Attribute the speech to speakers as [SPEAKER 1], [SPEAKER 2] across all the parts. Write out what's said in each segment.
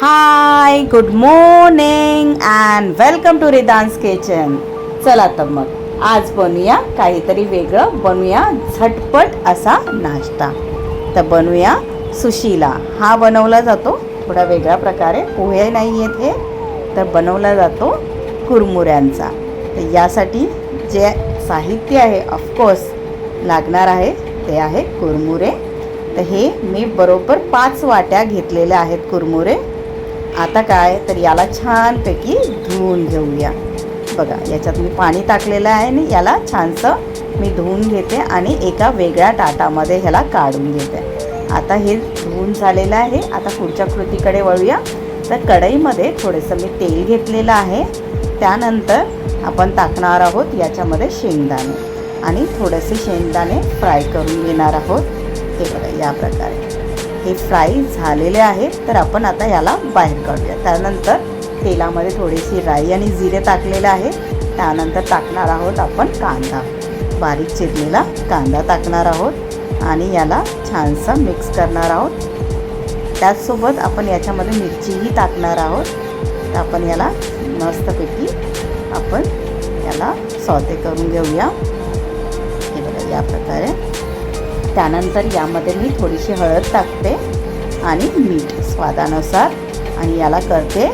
[SPEAKER 1] Hi good morning and welcome to Ridaan's kitchen चला तर मग आज बनवूया काहीतरी वेगळं बनवूया झटपट असा नाश्ता. तर बनवूया सुशीला. हा बनवला जातो थोडा वेगळ्या प्रकारे पोहे नाही आहेत हे तर बनवला जातो कुरमुऱ्यांचा. तर यासाठी जे साहित्य आहे ऑफकोर्स लागणार आहे ते आहे कुरमुरे. तर हे मी बरोबर पाच वाट्या घेतलेल्या आहेत कुरमुरे. आता काय तर याला छानपैकी धुवून घेऊया. बघा याच्यात मी पाणी टाकलेलं आहे आणि याला छानसं मी धुवून घेते आणि एका वेगळ्या ताटामध्ये ह्याला काढून घेते. आता हे धुवून झालेलं आहे. आता पुढच्या कृतीकडे वळूया. तर कढईमध्ये थोडंसं मी तेल घेतलेलं आहे. त्यानंतर आपण टाकणार आहोत याच्यामध्ये शेंगदाणे. आणि थोडेसे शेंगदाणे फ्राय करून घेणार आहोत. हे बघा या प्रकारे. हे फ्राय झालेले आहेत तर आपण आता याला बाहेर काढूया. त्यानंतर तेलामध्ये थोडीशी राई आणि जिरे टाकलेले आहे. त्यानंतर टाकणार आहोत आपण कांदा. बारीक चिरलेला कांदा टाकणार आहोत आणि याला छानसं मिक्स करणार आहोत. त्याचसोबत आपण याच्यामध्ये मिरचीही टाकणार आहोत. तर आपण याला मस्तपैकी आपण याला सौते करून घेऊया. हे बघा या प्रकारे. त्यानंतर यामध्ये मी थोडीशी हळद टाकते आणि मीठ स्वादानुसार. आणि याला करते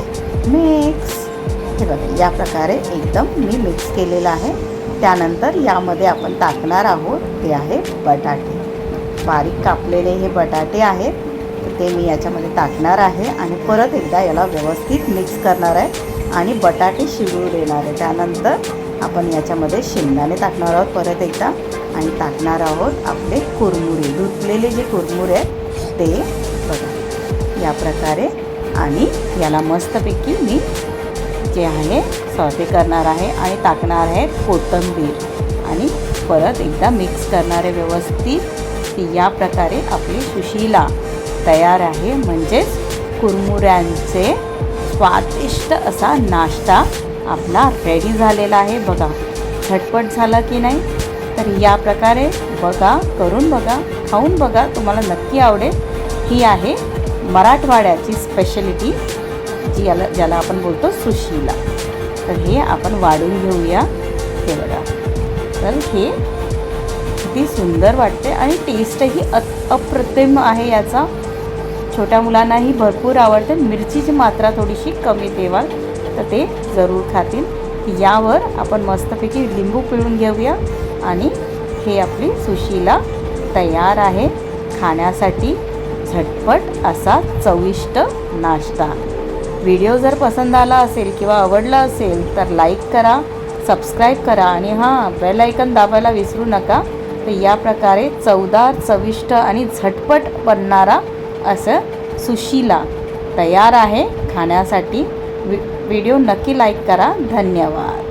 [SPEAKER 1] मिक्स हे बघा या प्रकारे एकदम मी मिक्स केलेलं आहे. त्यानंतर यामध्ये आपण टाकणार आहोत ते आहे बटाटे. बारीक कापलेले हे बटाटे आहेत ते मी याच्यामध्ये टाकणार आहे आणि परत एकदा याला व्यवस्थित मिक्स करणार आहे आणि बटाटे शिवू देणार आहे. त्यानंतर आपण याच्यामध्ये शेंगदाणे टाकणार आहोत परत एकदा. आणि टाकणार आहोत आपले कुरमुरे. धुतलेले जे कुरमुरे आहेत ते बघा. या प्रकारे. आणि याला मस्तपैकी मी जे आहे सॉते करणार आहे आणि टाकणार आहे कोथिंबीर. आणि परत एकदा मिक्स करणारे व्यवस्थित. ती या प्रकारे आपली सुशीला तयार आहे. म्हणजेच कुरमुऱ्यांचे स्वादिष्ट असा नाश्ता आपला रेडी झालेला आहे बघा. झटपट झाला की नाही? तर या प्रकारे बघा करून बघा खाऊन बघा. तुम्हाला नक्की आवडेल. ही आहे मराठवाड्याची स्पेशलिटी जी याला ज्याला आपण बोलतो सुशीला. तर हे आपण वाढून घेऊया. हे बघा. तर हे किती सुंदर वाटते आणि टेस्टही अ अप्रतिम आहे याचा. छोट्या मुलांनाही भरपूर आवडते. मिरचीची मात्रा थोडीशी कमी देवाल तर ते जरूर खातील. यावर आपण मस्तपैकी लिंबू पिळून घेऊया आणि हे आपली सुशीला तयार आहे. खाण्यासाठी झटपट असा चविष्ट नाश्ता. व्हिडिओ जर पसंत आला असेल किंवा आवडला असेल तर लाईक करा सबस्क्राईब करा आणि हां बेल आयकन दाबायला विसरू नका. तर या प्रकारे चवदार चविष्ट आणि झटपट बनणारा असं सुशीला तयार आहे खाण्यासाठी. व्हिडिओ नक्की लाईक करा. धन्यवाद.